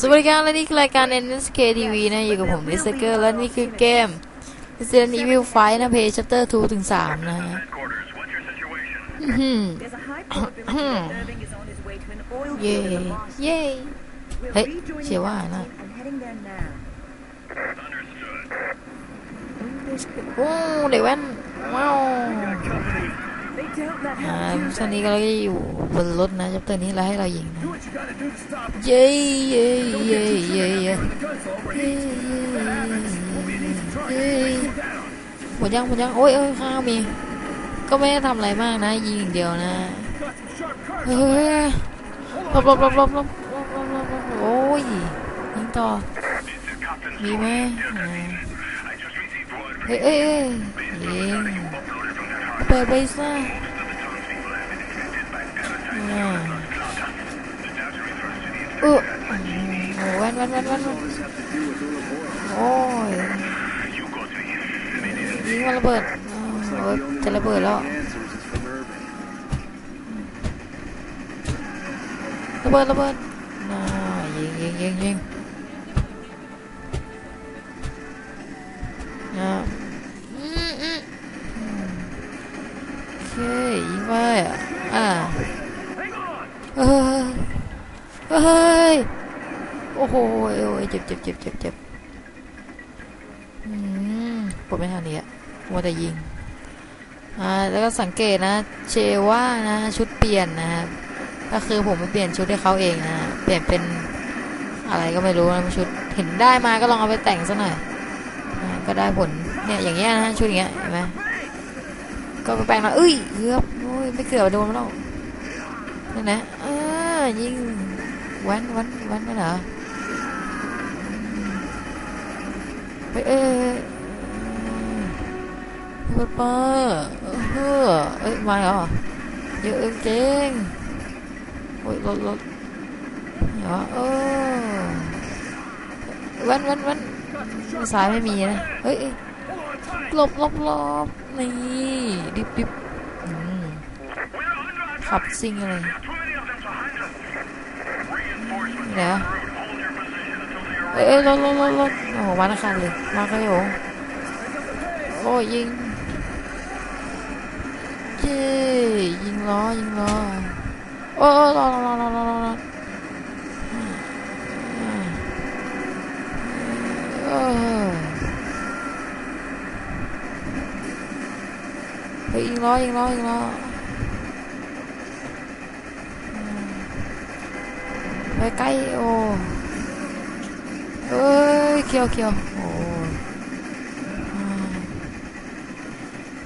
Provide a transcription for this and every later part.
สวัสดีครับและนี่คือรายการ NSK TV นะอยู่กับผมดิสเกอร์และนี่คือเกม Resident Evil 5นะเพย์ชัปเตอร์2ถึง3นะฮะเย่เย่เฮ้ยเชื่อว่านะโอ้เดว่นว้าว ตอนนี้ก็เราอยู่บนรถนะจับตัวนี้แล้วให้เรายิงเย้เย้เย้เย้เย้หมดยังหมดยังโอ้ยเอ้ยข้ามี ก็ไม่ได้ทำอะไรมากนะ ยิงอย่างเดียวนะเฮ้ยลบลบลบลบลบโอ้ยยิงต่อมีไหมเฮ้ยเฮ้ยเฮ้ Bờ bay ra à. Ừ Văn văn văn văn Ôi Nhưng mà là bờ. Ừ, Ôi Chả là bờ lọ Là bờ là bờ. Nào Duyên duyên duyên Nào. เคยิงไปอะอ่าเฮ้ยเฮ้ยโอ้โหโอ้ยเจ็บเจ็บเจ็บเจ็บเจ็บอืมกดไม่ทันนี้อะมัวแต่ยิงอ่าแล้วก็สังเกตนะ เชว่านะชุดเปลี่ยนนะครับก็คือผมไปเปลี่ยนชุดให้เขาเองนะเปลี่ยนเป็นอะไรก็ไม่รู้นะชุดเห็นได้มาก็ลองเอาไปแต่งซะหน่อยอ่าก็ได้ผลเนี่ยอย่างเงี้ยนะชุดอย่างเงี้ยเห็นไหม ก็ไปแปลงมาเอ้ยเกือบโอ้ยไม่เกือบโดนแล้วนี่นะยิงวันวันวันนั่นเหรอเฮ้ยเอ้ยเปิดเปิดเออเอ้ยมาเหรอเยอะจริงโอ้ยรถรถเหรอเออวันวันวันสายไม่มีนะเฮ้ยเอ้ยหลบหลบหลบ นี่ดิบดิบขับซิงอะไรเดี๋ยวเอ้ยเอ้ยรถรถรถรถโอ้โหวันาคารเลยมาใครโหโอ้ยิงเย้ยิงล้อยิงล้อโอ้รอรอรอรอรอรอรอเออเฮ้ยยิงล้อยิงล้อยิงล้อไปใกล้โอ้เอ้ยเคียวเคียวโอ้ยอ่า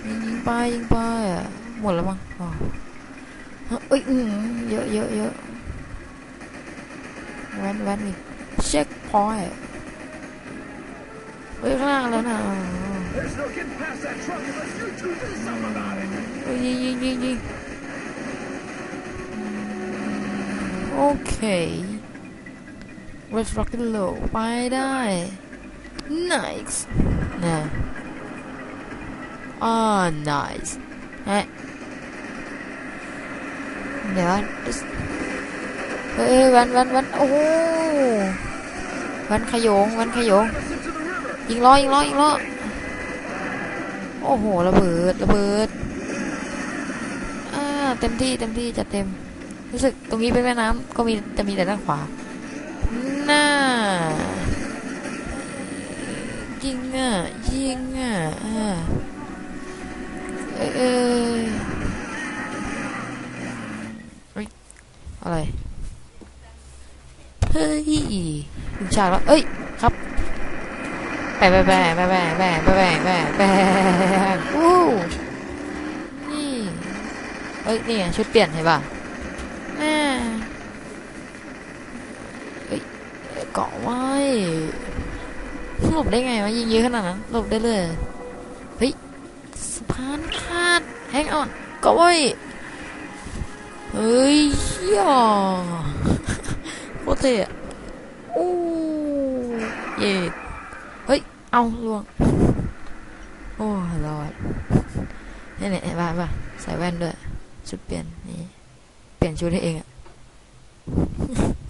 ยิงยิงไปยิงไปอะหมดแล้วมั้งอ๋อฮะเอ้ยอืมเยอะเยอะเยอะแวนแวนอีกเช็คพอยต์เฮ้ยข้างล่างแล้วนะ There's no getting past that truck unless you two do something about it. เฮ้ยยิงยิงยิงยิงโอเค Let's rock and roll ไปได้ nice นะอ่า nice ฮะเดี๋ยวเฮ้ยวันวันวันโอ้โหวันขยงวันขยงยิงล้อยิงล้อยิงล้อ โอ้โห ระเบิด ระเบิด อ่า เต็มที่ เต็มที่จัดเต็ม รู้สึกตรงนี้เป็นแม่น้ำก็มีจะมีแต่ด้านขวาน่ายิงอะ ยิงอะอ่าเออเฮ้ยอะไร เฮ้ยถึงฉากแล้ว เอ้ย ครับ แปะแปะแปะแปะแปะแปะแปะแปะแปะแปะอู้นี่เอ้ยนี่ชุดเปลี่ยนเห็นป่ะแม่เอ้ยเกาะไว้หลบได้ไงวะยิงเยอะขนาดนั้นหลบได้เลยเฮ้ยสะพานขาดแฮงออนเกาะไว้เฮ้ยเฮียโคตรเท่อะโอ้เย่ เฮ้ย เอาล่วง โอ้รอดนี่เนี่ยเห็นป่ะใส่แว่นด้วย ชุดเปลี่ยนนี่เปลี่ยนชุดให้เองอะ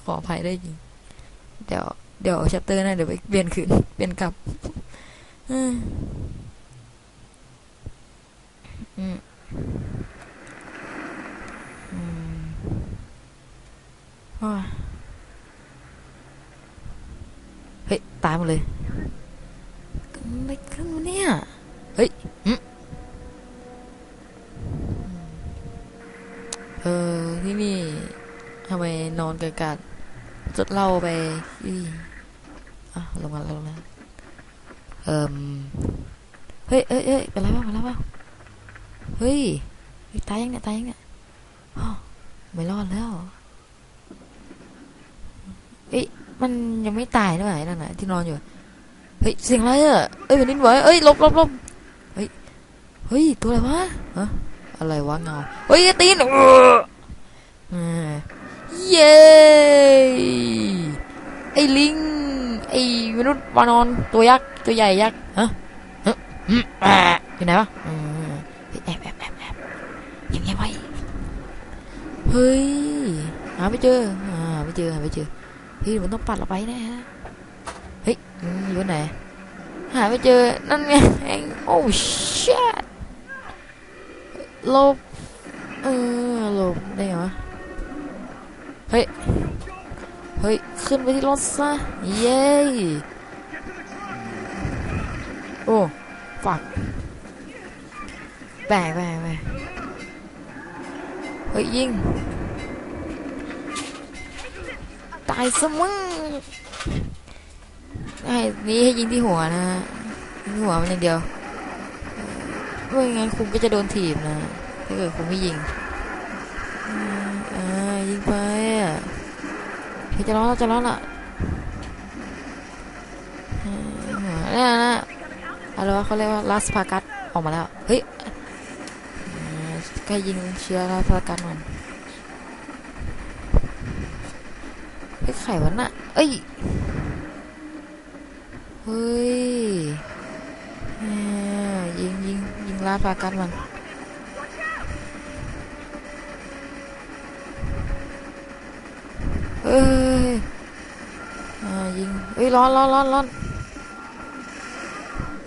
ขออภัยได้จริง เดี๋ยว เดี๋ยวชัปเตอร์นะเดี๋ยวไปเปลี่ยนคืน เปลี่ยนกลับอืมอืมอืมโอ้ยเฮ้ย ตายหมดเลย อะไรขึ้นเนี่ย เฮ้ยเออ ที่นี่ทำไมนอนกันกันจดเล่าไปอีอะลงมาลงมาเอ่มเฮ้ยเอ้ยเอ้ยเป็นไรบ้างเป็นไรบ้างเฮ้ยตายยังเนี่ยตายยังเนี่ยไม่รอดแล้วเอ้ยมันยังไม่ตายด้วยนั่นน่ะที่นอนอยู่ ฮ้ยเสียงอะไรอะเอ้ยเป็นนินไหวเอ้ยลบลบลบเฮ้ยเฮ้ยตัวอะไรวะฮะอะไรวะเงาเฮ้ยตีนเอออ่าเย้ไอ้ลิงไอ้มนุษย์วานอนตัวยักษ์ตัวใหญ่ยักษ์ฮะฮะอืมอ่าอยู่ไหนวะเฮ้ยแอบแอบแอบแอบยบเงียบไว้เฮ้ยหาไม่เจอหาไม่เจอหาไม่เจอเฮ้ยมันต้องปัดเราไปแน่ฮะ อยู่ไหน หาไม่เจอ นั่นไงแองโอ้ชิตลบ เออลบได้ไงวะเฮ้ย เฮ้ย ขึ้นไปที่รถซะ เย้ โอ้ ฝัก แบกแบกแบกเฮ้ย ยิง ตายซะมึง ไอ้นี้ให้ยิงที่หัวนะฮะยิงที่หัวมันอย่างเดียวไม่งั้นคุณก็จะโดนถีบนะ ถ้าเกิดคุณไม่ยิงอ่ายิงไปอะจะร้อนจะร้อนละอืมเนี่นะอะไรวะเขาเรียกว่าลาสพากัสออกมาแล้ว เฮ้ยอ่าใกล้ยิงเชื้อลาสพากัสมันเฮ้ยไข่วันน่ะ เอ้ย ฮ้ยยิงยิงยิงลาดปากันมันเฮ้ยอ่ายิงเฮ้ยร้อนร้อนร้อนร้อน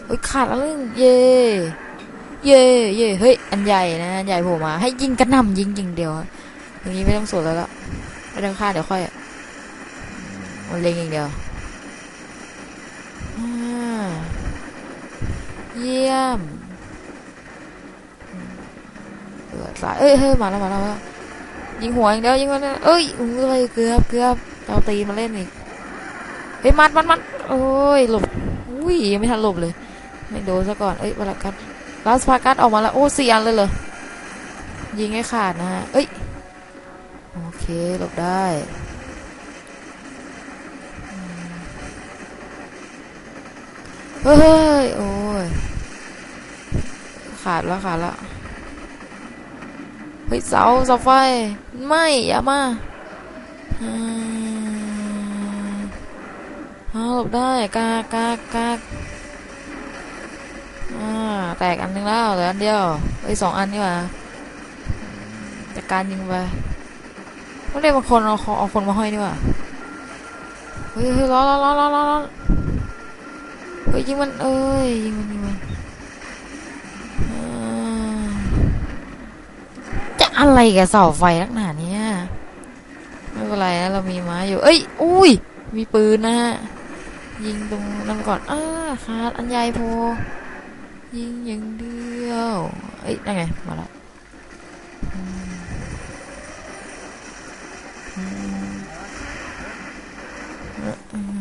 เฮ้ยขาดแล้วเย่เย่เย่เฮ้ยอันใหญ่นะอันใหญ่โผลมาให้ยิงกระหน่ำยิงยิงเดียวอย่างนี้ไม่ต้องสวนแล้วละไม่ต้องฆ่าเดี๋ยวค่อยมันเล็งอย่างเดียว อ่า เยี่ยมเออสายเอ้ยเฮ้ยมาแล้วมาแล้วยิงหัวอย่างเดียวยิงมันเอ้ยอุ้ยเกือบเกือบเอาตีมาเล่นอีกเฮ้ยมัดมัดมัดโอ้ยหลบอุ้ยยังไม่ทันหลบเลย ไม่โดนซะก่อนเอ้ยบาลากัดลาสพากัดออกมาแล้วโอ้สี่อันเลยเหรอยิงให้ขาดนะฮะเอ้ยโอเคหลบได้เฮ้ย โอ้ย ขาดแล้วขาดแล้วเฮ้ยเสาเสาไฟไม่อย่ามาอ่าหลบได้กากากากอ่าแตกอันนึงแล้วเหลืออันเดียวเอ้ยสองอันนี่ว่าจัดการยิงไปไม่ได้บางคนเอาเอาคนมาห้อยนี่ว่าเฮ้ยเฮ้ยร้อนร้อนร้อนร้อนร้อนเฮ้ยยิงมันเอ้ยยิงมันยิงมันอ่าจะ อะไรกับเสาไฟนักหนาเนี่ยไม่เป็นไรนะเรามีไม้อยู่ เอ้ย อุ้ย มีปืนนะฮะ ยิงตรงนั้นก่อนอ้าขาดอันใหญ่โพ ยิงอย่างเดียว เอ้ยนั่นไง มาแล้วอืมอืม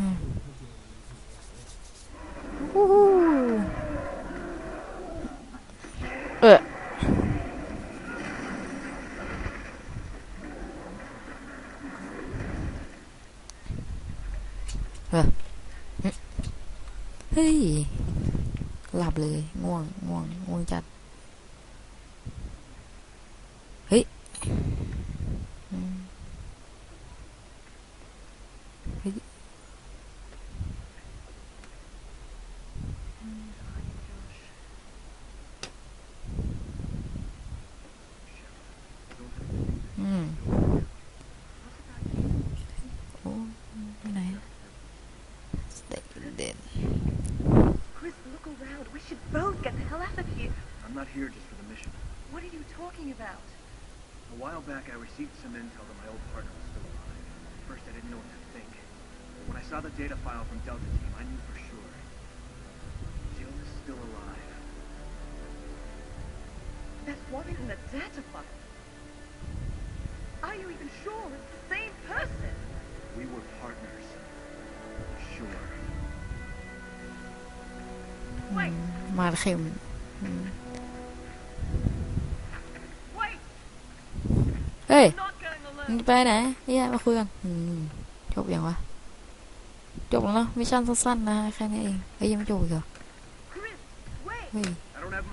around. We should both get the hell out of here. I'm not here just for the mission. What are you talking about? A while back, I received some intel that my old partner was still alive. At first, I didn't know what to think. But when I saw the data file from Delta Team, I knew for sure. Jill is still alive. That wasn't in the data file. Are you even sure it's the same person? We were partners. Sure. Wait, มาเข็ม wait! เฮ้ย Not going มึง alone. จะไปไหนเฮียมาคุยกันอืมจบยังวะ จบแล้วเนอะมิชชั่นสั้นๆนะแค่นี้เองเฮ้ยยังไม่จบอีกเหรอ Chris, wait! เฮ้ย I don't have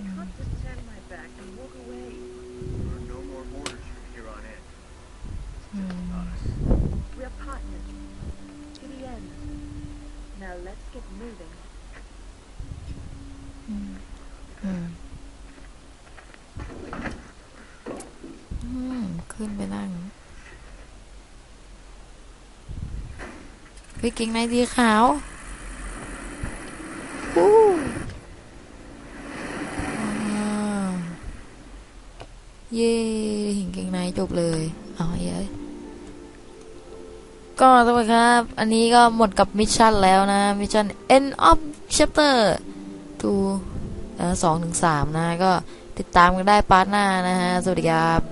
I can't just turn my back and walk away. There are no more orders from here on in. It's just Hmm. us. We're partners. To the end. Now let's get moving. อืมอืมขึ้นไปนั่งพี่กิ่งในสีขาววู้ว้าว เย่หิงเกงในจบเลยเอาเยอะก็สวัสดีครับ อันนี้ก็หมดกับมิชชั่นแล้วนะ มิชชั่น end of chapter ทูสองถึงสามนะ ก็ติดตามกันได้พาร์ทหน้านะฮะ สวัสดีครับ